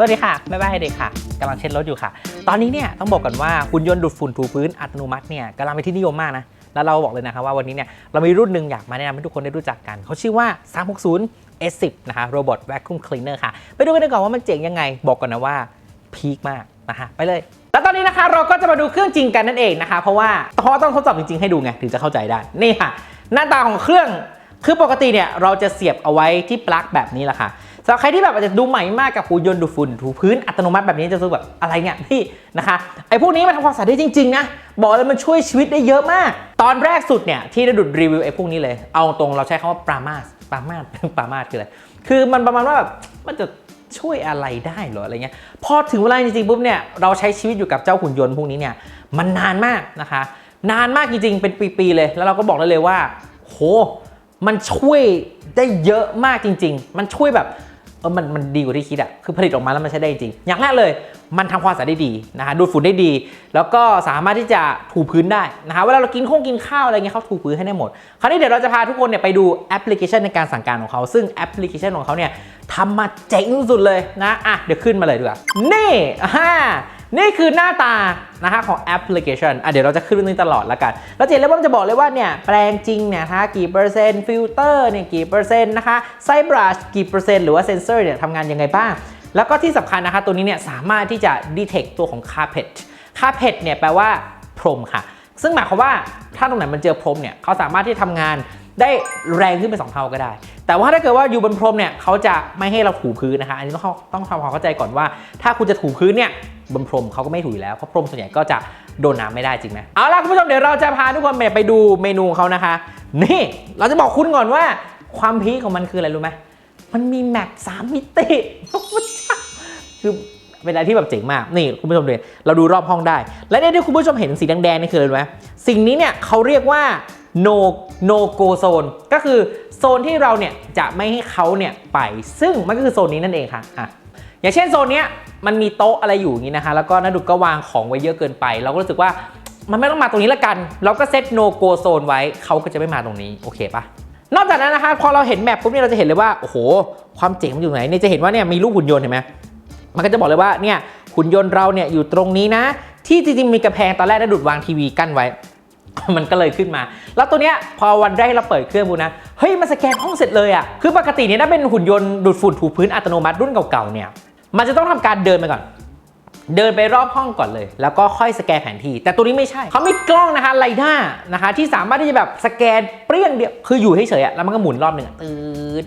สวัสดีค่ะแม่บ้านเด็กค่ะกำลังเช็ดรถอยู่ค่ะ ตอนนี้เนี่ยต้องบอกก่อนว่าหุ่นยนต์ดูดฝุ่นถูพื้นอัตโนมัติเนี่ยกำลังเป็นที่นิยมมากนะแล้วเราบอกเลยนะคะว่าวันนี้เนี่ยเรามีรุ่นหนึ่งอยากมาแนะนำให้ทุกคนได้รู้จักกัน เขาชื่อว่า 360 S10 นะคะ Robot Vacuum Cleaner ค่ะ ไปดูกันดีกว่าว่ามันเจ๋งยังไง บอกก่อนนะว่าพีคมากนะคะไปเลยแล้วตอนนี้นะคะเราก็จะมาดูเครื่องจริงกันนั่นเองนะคะ เพราะว่าเพราะว่าต้องทดสอบจริงๆให้ดูไงถึงจะเข้าใจได้นี่ค่ะ หน้าตาของเครื่องคือปกติเนี่ยเราจะเสียบเอาไว้ที่ปลั๊กแบบนี้แหละค่ะ สำหรับใครที่แบบอาจจะดูใหม่มากกับหุ่นยนต์ดูดฝุ่นถูพื้นอัตโนมัติแบบนี้จะรู้แบบอะไรเนี่ยพี่นะคะไอ้พวกนี้มันทำความสะอาดได้จริงๆนะบอกเลยมันช่วยชีวิตได้เยอะมาก ตอนแรกสุดเนี่ยที่ได้ดูดรีวิวไอ้พวกนี้เลย เอาตรงเราใช้คำว่าปรามาสปรามาสปรามาสคืออะไรคือมันประมาณว่าแบบมันจะช่วยอะไรได้เหรออะไรเงี้ยพอถึงเวลาจริงๆปุ๊บเนี่ยเราใช้ชีวิตอยู่กับเจ้าหุ่นยนต์พวกนี้เนี่ยมันนานมากนะคะ นานมากจริงๆ เป็นปีๆเลยแล้วเราก็บอกได้เลยว่า โห มันช่วยได้เยอะมากจริง ๆ มันช่วยแบบ เออมันมันดีกว่าที่คิดอะคือผลิตออกมาแล้วมันใช้ได้จริง อย่างแรกเลย มันทำความสะอาดได้ดีนะคะดูดฝุ่นได้ดี แล้วก็สามารถที่จะถูพื้นได้นะคะเวลาเรากินข้งกินข้าวอะไรเงี้ยเขาถูพื้นให้ได้หมด คราวนี้เดี๋ยวเราจะพาทุกคนเนี่ยไปดูแอปพลิเคชันในการสั่งการของเขา ซึ่งแอปพลิเคชันของเขาเนี่ยทำมาเจ๋งสุดเลยนะอะเดี๋ยวขึ้นมาเลยดีกว่านี่ฮ่า นี่คือหน้าตานะคะของแอปพลิเคชันอะเดี๋ยวเราจะขึ้นเรื่องนี้ตลอดละกัน แล้วเจนแล้วว่ามันจะบอกเลยว่าเนี่ยแปลงจริงเนี่ยนะคะกี่เปอร์เซ็นต์ฟิลเตอร์เนี่ยกี่เปอร์เซ็นต์นะคะไซบรัชกี่เปอร์เซ็นต์หรือว่าเซนเซอร์เนี่ยทำงานยังไงบ้าง แล้วก็ที่สำคัญนะคะตัวนี้เนี่ยสามารถที่จะ detect ตัวของ carpet carpet เนี่ยแปลว่าพรมค่ะ ซึ่งหมายความว่าถ้าตรงไหนมันเจอพรมเนี่ยเขาสามารถที่ทำงาน ได้แรงขึ้นเป็นสองเท่าก็ได้ แต่ว่าถ้าเกิดว่าอยู่บนพรมเนี่ยเขาจะไม่ให้เราถูพื้นนะคะ อันนี้ต้องต้องทำความเข้าใจก่อนว่า ถ้าคุณจะถูพื้นเนี่ยบนพรมเขาก็ไม่ถูอยู่แล้ว เพราะพรมส่วนใหญ่ก็จะโดนน้ำไม่ได้จริงไหมเอาล่ะคุณผู้ชมเดี๋ยวเราจะพาทุกคนไปดูเมนูเขานะคะ นี่เราจะบอกคุณก่อนว่าความพีคของมันคืออะไรรู้ไหมมันมีแมปสามมิติว้าคือเป็นอะไรที่แบบเจ๋งมาก นี่คุณผู้ชมเดูเราดูรอบห้องได้ และเนี่ยที่คุณผู้ชมเห็นสีแดงๆนี่คืออะไรรู้ไหมสิ่งนี้เนี่ยเขาเรียกว่า no no go zone ก็คือโซนที่เราเนี่ยจะไม่ให้เขาเนี่ยไปซึ่งมันก็คือโซนนี้นั่นเองค่ะอะอย่างเช่นโซนเนี้ยมันมีโต๊ะอะไรอยู่อย่างนี้นะคะ แล้วก็นัดดุก็วางของไว้เยอะเกินไป เราก็รู้สึกว่ามันไม่ต้องมาตรงนี้ละกัน เราก็เซต no go zone ไว้เขาก็จะไม่มาตรงนี้โอเคปะนอกจากนั้นนะคะพอเราเห็นแมปปุ๊บเนี่ยเราจะเห็นเลยว่าโอ้โห ความเจ๋งมันอยู่ไหนเนี่ยจะเห็นว่าเนี่ยมีรูปหุ่นยนต์เห็นไหมมันก็จะบอกเลยว่าเนี่ยหุ่นยนต์เราเนี่ยอยู่ตรงนี้นะ ที่จริงๆมีกระแพงตอนแรกได้ดูดวางทีวีกั้นไว้ มันก็เลยขึ้นมา แล้วตัวเนี้ยพอวันแรกเราเปิดเครื่องดูนะ เฮ้ยมันสแกนห้องเสร็จเลยอะ่ะ คือปกติเนี่ยถ้าเป็นหุ่นยนต์ดูดฝุ่นถูพื้นอัตโนมัติรุ่นเก่าๆเนี่ย มันจะต้องทำการเดินไปก่อน เดินไปรอบห้องก่อนเลย แล้วก็ค่อยสแกนแผนที่ แต่ตัวนี้ไม่ใช่ เขามีกล้องนะคะไรด้านะคะที่สามารถที่จะแบบสแกนเปรี้ยงเดียว คืออยู่เฉยๆอะแล้วมันก็หมุนรอบหนึ่งอะตืด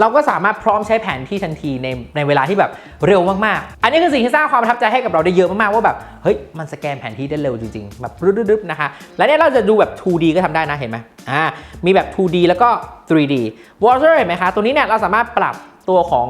เราก็สามารถพร้อมใช้แผนที่ทันทีในในเวลาที่แบบเร็วมากๆ อันนี้คือสิ่งที่สร้างความประทับใจให้กับเราได้เยอะมากๆว่าแบบเฮ้ยมันสแกนแผนที่ได้เร็วจริงๆแบบรึบๆนะคะ และเนี่ยเราจะดูแบบ 2D ก็ทำได้นะเห็นไหมอ่ามีแบบ 2D แล้วก็ 3D water เห็นไหมคะตัวนี้เนี่ยเราสามารถปรับ ตัวของ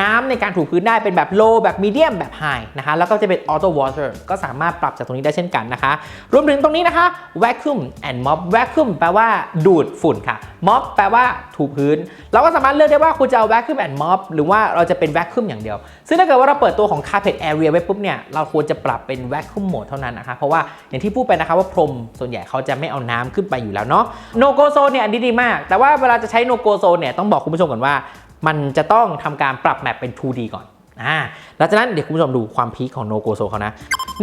น้ำในการถูพื้นได้เป็นแบบ low แบบ medium แบบ high นะคะแล้วก็จะเป็น auto water ก็สามารถปรับจากตรงนี้ได้เช่นกันนะคะ รวมถึงตรงนี้นะคะ vacuum and mop vacuum แปลว่าดูดฝุ่นค่ะ mop แปลว่าถูพื้น เราก็สามารถเลือกได้ว่าคุณจะเอา vacuum and mop หรือว่าเราจะเป็น vacuum อย่างเดียว ซึ่งถ้าเกิดว่าเราเปิดตัวของ carpet area ไว้ปุ๊บเนี่ยเราควรจะปรับเป็น vacuum mode เท่านั้นนะคะ เพราะว่าอย่างที่พูดไปนะคะว่าพรมส่วนใหญ่เขาจะไม่เอาน้ำขึ้นไปอยู่แล้วเนาะ no go zone เนี่ยอันนี้ดีมาก แต่ว่าเวลาจะใช้ no go zone เนี่ยต้องบอกคุณผู้ชมก่อนว่า มันจะต้องทำการปรับแมปเป็น 2D ก่อนอ่าหลังจากนั้นเดี๋ยวคุณผู้ชมดูความพีคของ no go zone เขานะ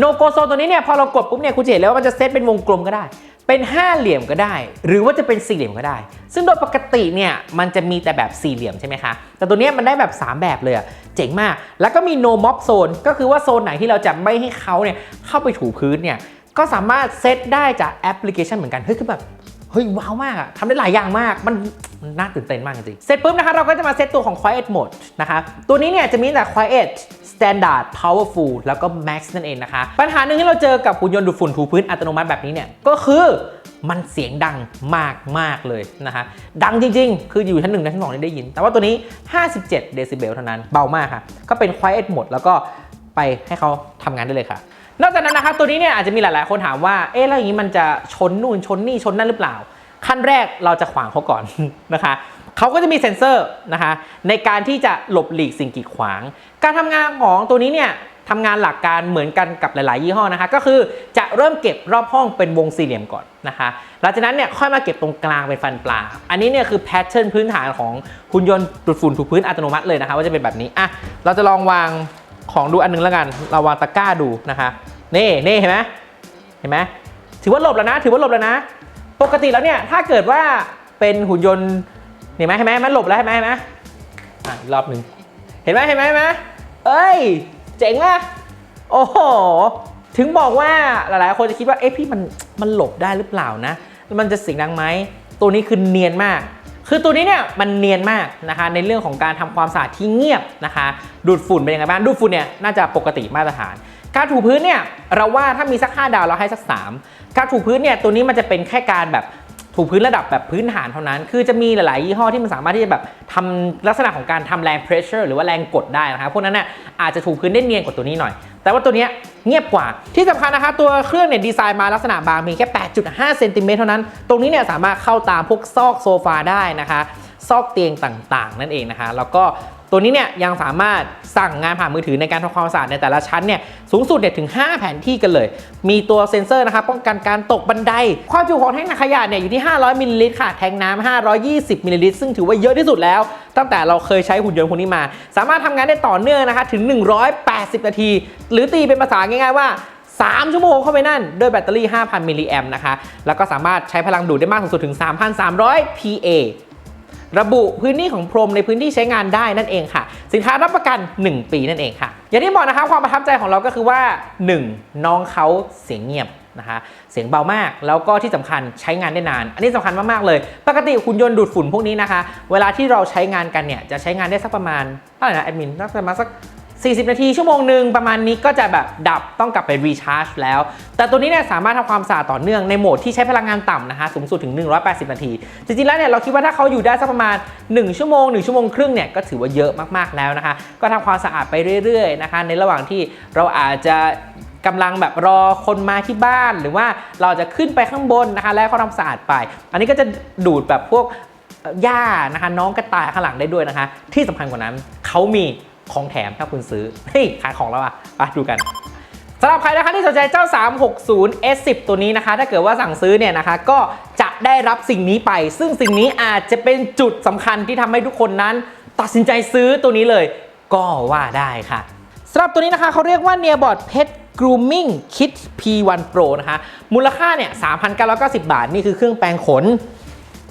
no go zone ตัวนี้เนี่ยพอเรากดปุ๊บเนี่ยคุณจะเห็นเลยว่ามันจะเซตเป็นวงกลมก็ได้ เป็นห้าเหลี่ยมก็ได้ หรือว่าจะเป็นสี่เหลี่ยมก็ได้ ซึ่งโดยปกติเนี่ยมันจะมีแต่แบบสี่เหลี่ยมใช่ไหมคะ แต่ตัวนี้มันได้แบบ 3 แบบเลยอะเจ๋งมาก แล้วก็มี no mob zone ก็คือว่าโซนไหนที่เราจะไม่ให้เขาเนี่ยเข้าไปถูพื้นเนี่ยก็สามารถเซตได้จากแอปพลิเคชันเหมือนกันเฮ้ยคือแบบ เฮ้ยว้าวมากอะทำได้หลายอย่างมาก มันน่าตื่นเต้นมากจริงๆเสร็จปุ๊บนะคะเราก็จะมาเซตตัวของ Quiet Mode นะคะตัวนี้เนี่ยจะมีแต่ Quiet Standard Powerful แล้วก็ Max นั่นเองนะคะ ปัญหาหนึ่งที่เราเจอกับหุ่นยนต์ดูดฝุ่นถูพื้นอัตโนมัติแบบนี้เนี่ยก็คือมันเสียงดังมากมากเลยนะคะ ดังจริงๆ คืออยู่ชั้นหนึ่งชั้นสองนี่ได้ยิน แต่ว่าตัวนี้ 57 เดซิเบลเท่านั้น เบามากค่ะ ก็เป็น Quiet Mode แล้วก็ไปให้เขาทำงานได้เลยค่ะ นอกจากนั้นนะคะตัวนี้เนี่ยอาจจะมีหลายๆ คนถามว่า เอ๊ะแล้วอย่างนี้มันจะชนนู่นชนนี่ชนนั่นหรือเปล่า ขั้นแรกเราจะขวางเขาก่อนนะคะเขาก็จะมีเซ็นเซอร์นะคะในการที่จะหลบหลีกสิ่งกีดขวาง การทำงานของตัวนี้เนี่ยทำงานหลักการเหมือนกันกับหลาย ๆ ยี่ห้อนะคะ ก็คือจะเริ่มเก็บรอบห้องเป็นวงสี่เหลี่ยมก่อนนะคะหลังจากนั้นเนี่ยค่อยมาเก็บตรงกลางเป็นฟันปลา อันนี้เนี่ยคือแพทเทิร์นพื้นฐานของหุ่นยนต์ดูดฝุ่นถูพื้นอัตโนมัติเลยนะคะ ว่าจะเป็นแบบนี้อะเราจะลองวางของดูอันหนึงแล้วกัน เราวางตะกร้าดูนะคะนี่นี่เห็นไหมเห็นไหมถือว่าหลบแล้วนะ ถือว่าหลบแล้วนะ ปกติแล้วเนี่ยถ้าเกิดว่าเป็นหุ่นยนต์เห็นไหมเห็นไหมมันหลบแล้วเห็นไหมเห็นไหมอะอีกรอบหนึ่งเห็นไหมเห็นไหมเห็นไหมเอ้ย เจ๋งอะโอ้โหถึงบอกว่าหลายๆ คนจะคิดว่าเอ๊ะพี่มันมันหลบได้หรือเปล่านะ มันจะเสียงดังไหมตัวนี้คือเนียนมาก คือตัวนี้เนี่ยมันเนียนมากนะคะในเรื่องของการทำความสะอาดที่เงียบนะคะ ดูดฝุ่นเป็นยังไงบ้างดูดฝุ่นเนี่ยน่าจะปกติมาตรฐาน การถูพื้นเนี่ยเราว่าถ้ามีสัก 5 ดาวเราให้สัก 3 การถูพื้นเนี่ยตัวนี้มันจะเป็นแค่การแบบถูพื้นระดับแบบพื้นฐานเท่านั้น คือจะมีหลาย ๆ ยี่ห้อที่มันสามารถที่จะแบบทำลักษณะของการทำแรง pressure หรือว่าแรงกดได้นะครับพวกนั้นน่ะอาจจะถูพื้นได้เนียนกว่าตัวนี้หน่อย แต่ว่าตัวนี้เงียบกว่า ที่สำคัญนะคะตัวเครื่องเนี่ยดีไซน์มาลักษณะบางมีแค่ 8.5 เซนติเมตรเท่านั้น ตรงนี้เนี่ยสามารถเข้าตามพวกซอกโซฟาได้นะคะ ซอกเตียงต่าง ๆ นั่นเองนะคะ แล้วก็ ตัวนี้เนี่ยยังสามารถสั่งงานผ่านมือถือในการทำความสะอาดในแต่ละชั้นเนี่ยสูงสุดเนี่ยถึง 5 แผนที่กันเลย มีตัวเซ็นเซอร์นะคะป้องกันการตกบันได ความจุของแท่งขยะเนี่ยอยู่ที่ 500มิลลิลิตรค่ะ แทงน้ำ520มิลลิลิตรซึ่งถือว่าเยอะที่สุดแล้ว ตั้งแต่เราเคยใช้หุ่นยนต์พวกนี้มา สามารถทำงานได้ต่อเนื่องนะคะถึง 180 นาที หรือตีเป็นภาษาง่ายๆว่า3 ชั่วโมงเข้าไปนั่น ด้วยแบตเตอรี่ 5,000 มิลลิแอมนะคะ แล้วก็สามารถใช้พลังดูดได้มากสูงสุดถึง 3,300 PA ระบุพื้นที่ของพรมในพื้นที่ใช้งานได้นั่นเองค่ะ สินค้ารับประกัน 1 ปีนั่นเองค่ะ อย่างที่บอกนะครับความประทับใจของเราก็คือว่า 1. น้องเขาเสียงเงียบนะคะเสียงเบามากแล้วก็ที่สำคัญใช้งานได้นาน อันนี้สำคัญมากๆเลย ปกติหุ่นยนต์ดูดฝุ่นพวกนี้นะคะ เวลาที่เราใช้งานกันเนี่ยจะใช้งานได้สักประมาณเท่าไหร่นะแอดมินนักประมาสัก 40 นาทีชั่วโมงหนึ่งประมาณนี้ก็จะแบบดับต้องกลับไปรีชาร์จแล้ว แต่ตัวนี้เนี่ยสามารถทำความสะอาดต่อเนื่องในโหมดที่ใช้พลังงานต่ำนะคะสูงสุดถึง 180 นาที จริงๆแล้วเนี่ยเราคิดว่าถ้าเขาอยู่ได้สักประมาณ 1 ชั่วโมง 1 ชั่วโมงครึ่งเนี่ยก็ถือว่าเยอะมากๆแล้วนะคะ ก็ทำความสะอาดไปเรื่อยๆนะคะในระหว่างที่เราอาจจะกำลังแบบรอคนมาที่บ้านหรือว่าเราจะขึ้นไปข้างบนนะคะ แล้วเขาทำสะอาดไป อันนี้ก็จะดูดแบบพวกหญ้านะคะน้องกระต่ายข้างหลังได้ด้วยนะคะ ที่สำคัญกว่านั้นเขามี ของแถมถ้าคุณซื้อเฮ้ยขายของแล้วอะไปดูกันสำหรับใครนะคะที่สนใจเจ้า 360 S10 ตัวนี้นะคะ ถ้าเกิดว่าสั่งซื้อเนี่ยนะคะ ก็จะได้รับสิ่งนี้ไป ซึ่งสิ่งนี้อาจจะเป็นจุดสำคัญที่ทำให้ทุกคนนั้น ตัดสินใจซื้อตัวนี้เลย ก็ว่าได้ค่ะสำหรับตัวนี้นะคะเขาเรียกว่า Nearbot Pet Grooming Kit P1 Pro นะคะ มูลค่าเนี่ย 3,990 บาท นี่คือเครื่องแปรงขน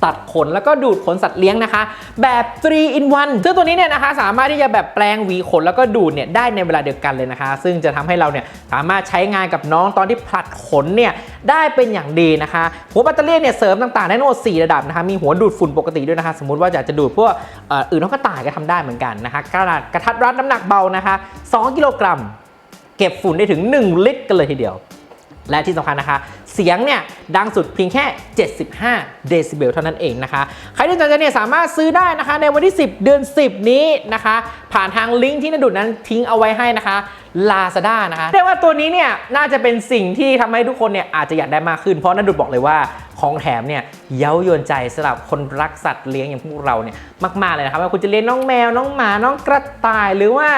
ตัดขนแล้วก็ดูดขนสัตว์เลี้ยงนะคะ แบบ 3 in 1ซึ่งตัวนี้เนี่ยนะคะสามารถที่จะแบบแปลงหวีขนแล้วก็ดูดเนี่ยได้ในเวลาเดียวกันเลยนะคะ ซึ่งจะทำให้เราเนี่ยสามารถใช้งานกับน้องตอนที่ผลัดขนเนี่ยได้เป็นอย่างดีนะคะ หัวแบตเตอรี่เนี่ยเสริมต่างๆได้ทั้งหมด4ระดับนะคะ มีหัวดูดฝุ่นปกติด้วยนะคะ สมมุติว่าอยากจะดูดพวกอ่ออื่นนกกระต่ายก็ทำได้เหมือนกันนะคะกระดาษกระทัดรัดน้ำหนักเบานะคะ 2 กิโลกรัม เก็บฝุ่นได้ถึง 1 ลิตรกันเลยทีเดียว และที่สำคัญนะคะ เสียงเนี่ยดังสุดเพียงแค่ 75 เดซิเบลเท่านั้นเองนะคะ ใครที่สนใจเนี่ยสามารถซื้อได้นะคะ ในวันที่ 10 เดือน 10 นี้นะคะ ผ่านทางลิงก์ที่นดุดนั้นทิ้งเอาไว้ให้นะคะ Lazada นะคะเรียกว่าตัวนี้เนี่ยน่าจะเป็นสิ่งที่ทำให้ทุกคนเนี่ยอาจจะอยากได้มากขึ้นเพราะนดุดบอกเลยว่า ของแถมเนี่ยเย้ายวนใจสำหรับคนรักสัตว์เลี้ยงอย่างพวกเราเนี่ยมากๆเลยนะครับว่าคุณจะเลี้ยงน้องแมวน้องหมาน้องกระต่ายหรือว่า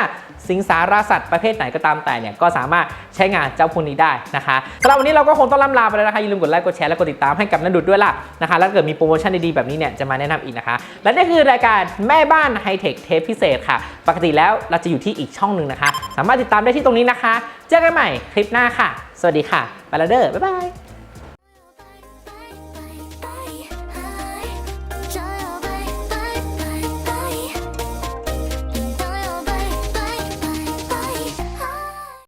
สิงสารสัตว์ประเภทไหนก็ตามแต่เนี่ยก็สามารถใช้งานเจ้าพวกนี้ได้นะคะสำหรับวันนี้เราก็คงต้องล่ำลาไปแล้วนะคะอย่าลืมกดไลค์กดแชร์และกดติดตามให้กับนันดุดด้วยล่ะนะคะแล้วเกิดมีโปรโมชั่นดีๆแบบนี้เนี่ยจะมาแนะนำอีกนะคะ และนี่คือรายการแม่บ้านไฮเทคเทปพิเศษค่ะ ปกติแล้วเราจะอยู่ที่อีกช่องหนึ่งนะคะ สามารถติดตามได้ที่ตรงนี้นะคะ เจอกันใหม่คลิปหน้าค่ะ สวัสดีค่ะไปแล้วเด้อบ๊ายบาย